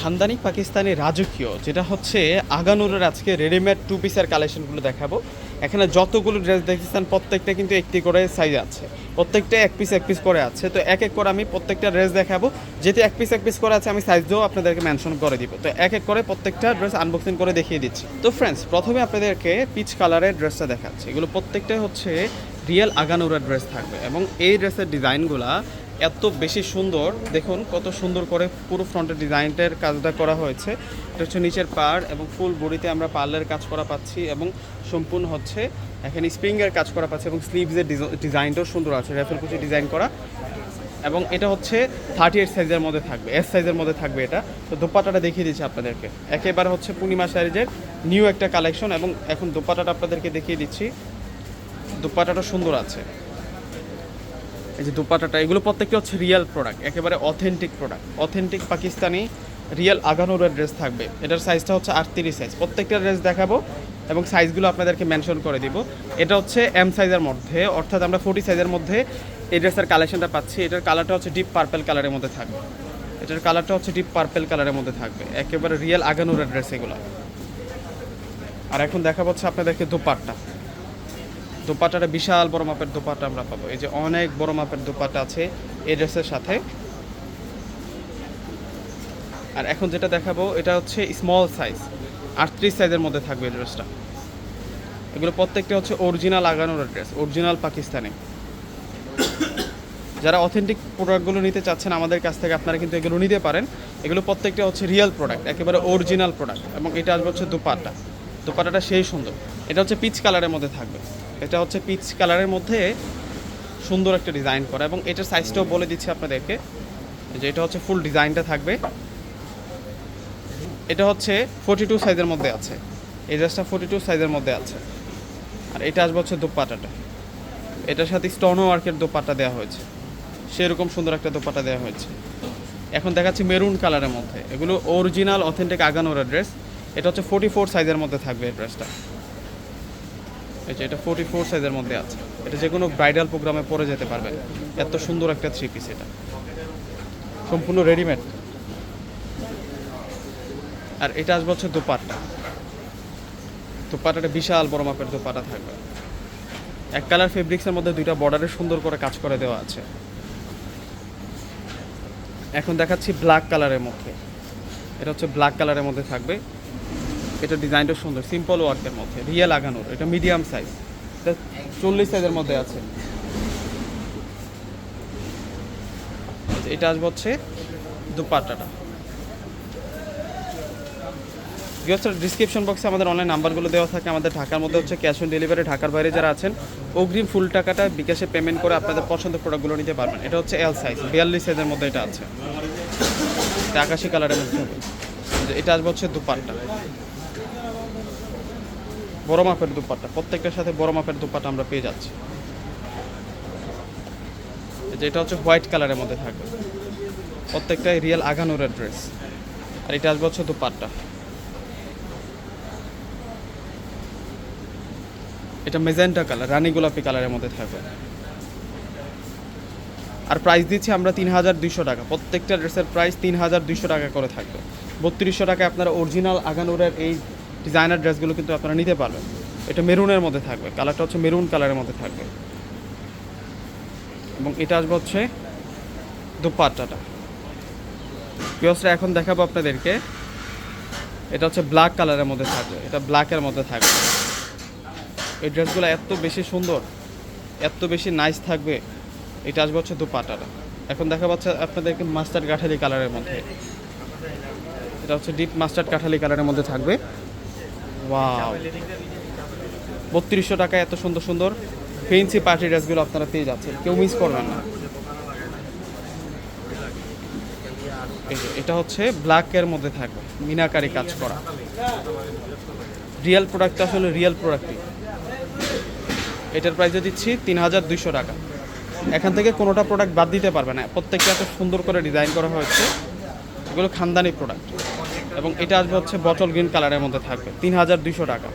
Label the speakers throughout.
Speaker 1: খানদানি পাকিস্তানি রাজকীয়, যেটা হচ্ছে আগানুরের আজকে রেডিমেড টু পিসের কালেকশনগুলো দেখাবো। এখানে যতগুলো ড্রেস দেখতেছেন প্রত্যেকটা কিন্তু একটি করে সাইজ আছে। প্রত্যেকটা এক পিস এক পিস করে আছে। তো এক এক করে আমি প্রত্যেকটা ড্রেস দেখাবো। যেহেতু এক পিস এক পিস করে আছে, আমি সাইজ দিয়েও আপনাদেরকে মেনশন করে দিব। তো এক এক করে প্রত্যেকটা ড্রেস আনবক্সিং করে দেখিয়ে দিচ্ছি। তো ফ্রেন্ডস প্রথমে আপনাদেরকে পিচ কালারের ড্রেসটা দেখাচ্ছি। এগুলো প্রত্যেকটাই হচ্ছে রিয়েল আগানুরের ড্রেস থাকবে এবং এই ড্রেসের ডিজাইনগুলা এত বেশি সুন্দর। দেখুন, কত সুন্দর করে পুরো ফ্রন্টের ডিজাইনটার কাজটা করা হয়েছে। এটা হচ্ছে নিচের পাড় এবং ফুল বডিতে আমরা পার্লের কাজ করা পাচ্ছি এবং সম্পূর্ণ হচ্ছে এখানে স্প্রিংয়ের কাজ করা পাচ্ছি এবং স্লিভসের ডিজাইনটাও সুন্দর আছে রেফেল কুচি ডিজাইন করা। এবং এটা হচ্ছে থার্টি এইট সাইজের মধ্যে থাকবে এস সাইজের মধ্যে থাকবে এটা। তো দোপাটাটা দেখিয়ে দিচ্ছি আপনাদেরকে। একেবারে হচ্ছে পূর্ণিমা সাইজের নিউ একটা কালেকশন এবং এখন দোপাটাটা আপনাদেরকে দেখিয়ে দিচ্ছি। দোপাটাটা সুন্দর আছে। এই যে দুপাটাটা, এগুলো প্রত্যেকটা হচ্ছে রিয়েল প্রোডাক্ট একেবারে authentic product authentic Pakistani real আগানোরের dress থাকবে। এটার সাইজটা হচ্ছে আটত্রিশ সাইজ প্রত্যেকটা ড্রেস দেখাবো এবং সাইজগুলো আপনাদেরকে মেনশন করে দিব। এটা হচ্ছে এম সাইজের মধ্যে, অর্থাৎ আমরা ফোর্টি সাইজের মধ্যে এই ড্রেসের কালেকশনটা পাচ্ছি। এটার কালারটা হচ্ছে ডিপ পার্পেল কালারের মধ্যে থাকবে। এটার কালারটা হচ্ছে ডিপ পার্পেল কালারের মধ্যে থাকবে। একেবারে রিয়েল আগানোরের ড্রেস এগুলো। আর এখন দেখা হচ্ছে আপনাদেরকে দুপাট্টা। দোপাটাটা বিশাল বড় মাপের দোপাটা আমরা পাবো। এই যে অনেক বড় মাপের দোপাটা আছে এই ড্রেসের সাথে। আর এখন যেটা দেখাবো, এটা হচ্ছে স্মল সাইজ আটত্রিশ সাইজের মধ্যে থাকবে এই ড্রেসটা। এগুলো প্রত্যেকটা হচ্ছে অরিজিনাল আগানোর ড্রেস অরিজিনাল পাকিস্তানি। যারা অথেন্টিক প্রোডাক্টগুলো নিতে চাচ্ছেন আমাদের কাছ থেকে, আপনারা কিন্তু এগুলো নিতে পারেন। এগুলো প্রত্যেকটা হচ্ছে রিয়েল প্রোডাক্ট একেবারে অরিজিনাল প্রোডাক্ট এবং এটা আসবে হচ্ছে দুপাট্টা দুপাট্টাটা সেই সুন্দর। এটা হচ্ছে পিচ কালারের মধ্যে থাকবে। এটা হচ্ছে পিচ কালারের মধ্যে সুন্দর একটা ডিজাইন করা এবং এটার সাইজটাও বলে দিচ্ছি আপনাদেরকে। যে এটা হচ্ছে ফুল ডিজাইনটা থাকবে। এটা হচ্ছে ফোর্টি টু সাইজের মধ্যে আছে। এই ড্রেসটা ফোর্টি টু সাইজের মধ্যে আছে। আর এটা আসবে হচ্ছে দোপাটাটা। এটার সাথে স্টোনও ওয়ার্কের দোপাটা দেওয়া হয়েছে। সেরকম সুন্দর একটা দোপাটা দেওয়া হয়েছে। এখন দেখাচ্ছি মেরুন কালারের মধ্যে। এগুলো অরিজিনাল অথেন্টিক আগানোর ড্রেস এটা হচ্ছে ফোর্টি ফোর সাইজের মধ্যে থাকবে এই ড্রেসটা এই যে এটা ফোর্টি ফোর সাইজের মধ্যে আছে। এটা যে কোনো ব্রাইডাল প্রোগ্রামে পরে যেতে পারবে এত সুন্দর একটা থ্রি পিস এটা। সম্পূর্ণ রেডিমেড আর এটা আসবে হচ্ছে দোপাট্টা। দোপাট্টাটা বিশাল বড় মাপের দোপাটা থাকবে। এক কালার ফেব্রিক্সের মধ্যে দুইটা বর্ডারে সুন্দর করে কাজ করে দেওয়া আছে। এখন দেখাচ্ছি ব্ল্যাক কালারের মধ্যে। এটা হচ্ছে ব্ল্যাক কালারের মধ্যে থাকবে। এটা ডিজাইনটা সুন্দর সিম্পল ওয়ার্কের মধ্যে রিয়েল লাগানোর, এটা মিডিয়াম সাইজ এটা চল্লিশ সাইজের মধ্যে আছে। এটা আসবে হচ্ছে দুপাট্টাটা। ডিসক্রিপশন বক্সে আমাদের অনলাইন নাম্বারগুলো দেওয়া থাকে। আমাদের ঢাকার মধ্যে হচ্ছে ক্যাশ অন ডেলিভারি ঢাকার বাইরে যারা আছেন, অগ্রিম ফুল টাকাটা বিকাশে পেমেন্ট করে আপনাদের পছন্দের প্রোডাক্টগুলো নিতে পারবেন। এটা হচ্ছে এল সাইজ বিয়াল্লিশ সাইজের মধ্যে এটা আছে। আকাশি কালারের মধ্যে এটা আসবে হচ্ছে দুপাট্টা। বড় মাপের দুপাট্টা। প্রত্যেকটার সাথে বড় মাপের দুপাট্টা আমরা পেয়ে যাচ্ছি। এই যে এটা হচ্ছে হোয়াইট কালারের মধ্যে থাকবে। প্রত্যেকটাই রিয়েল আগানোরের ড্রেস। আর এটা আসবে হচ্ছে দুপাট্টা। এটা মেজেন্টা কালার, রানী গোলাপি কালারের মধ্যে থাকবে। আর প্রাইস দিচ্ছি আমরা তিন হাজার দুইশো টাকা। প্রত্যেকটা ড্রেসের প্রাইস তিন হাজার দুইশো টাকা করে থাকবে। বত্রিশশো টাকায় আপনারা অরিজিনাল আগানোরের এই ডিজাইনার ড্রেসগুলো কিন্তু আপনারা নিতে পারবেন। এটা মেরুনের মধ্যে থাকবে, কালারটা হচ্ছে মেরুন কালারের মধ্যে থাকবে। এবং এটা আসবে হচ্ছে দুপাট্টাটা। পিওসটা এখন দেখাবো আপনাদেরকে। এটা হচ্ছে ব্ল্যাক কালারের মধ্যে থাকবে, এটা ব্ল্যাকের মধ্যে থাকবে। এই ড্রেসগুলো এত বেশি সুন্দর, এত বেশি নাইস থাকবে। এটা আসবে হচ্ছে দুপাটাটা এখন দেখা পাচ্ছে আপনাদেরকে মাস্টার্ড কাঠালি কালারের মধ্যে। এটা হচ্ছে ডিপ মাস্টার্ড কাঠালি কালারের মধ্যে থাকবে। ওয়াও বত্রিশশো টাকায় এত সুন্দর সুন্দর ফেন্সি পার্টি ড্রেসগুলো আপনারা পেয়ে যাচ্ছেন। কেউ মিস করবেন না। এটা হচ্ছে ব্ল্যাকের মধ্যে থাকবে, মিনাকারি কাজ করা। রিয়েল প্রোডাক্ট আসলে রিয়েল প্রোডাক্টই এটার প্রাইসে দিচ্ছি তিন হাজার দুইশো টাকা। এখান থেকে কোনোটা প্রোডাক্ট বাদ দিতে পারবে না। প্রত্যেকটা এত সুন্দর করে ডিজাইন করা হয়েছে। এগুলো খানদানি প্রোডাক্ট এবং এটা আসবে হচ্ছে বটল গ্রিন কালারের মধ্যে থাকবে তিন হাজার দুইশো টাকা।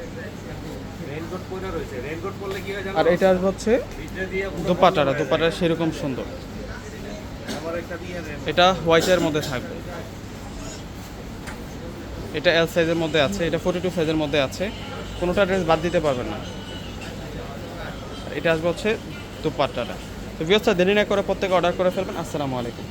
Speaker 1: আর এটা আসবে হচ্ছে
Speaker 2: ভিতরে দিয়ে
Speaker 1: দোপাটাটা দোপাটা সেরকম সুন্দর। এটা হোয়াইটের মধ্যে থাকবে। এটা এল সাইজের মধ্যে আছে, এটা ফোর্টি টু সাইজের মধ্যে আছে। কোনোটা ড্রেস বাদ দিতে পারবেন না। এটা আসবে হচ্ছে দুপাট্টাটা তো বিয়স্তা দেরি না করে প্রত্যেকে অর্ডার করে ফেলবেন। আসসালামু আলাইকুম।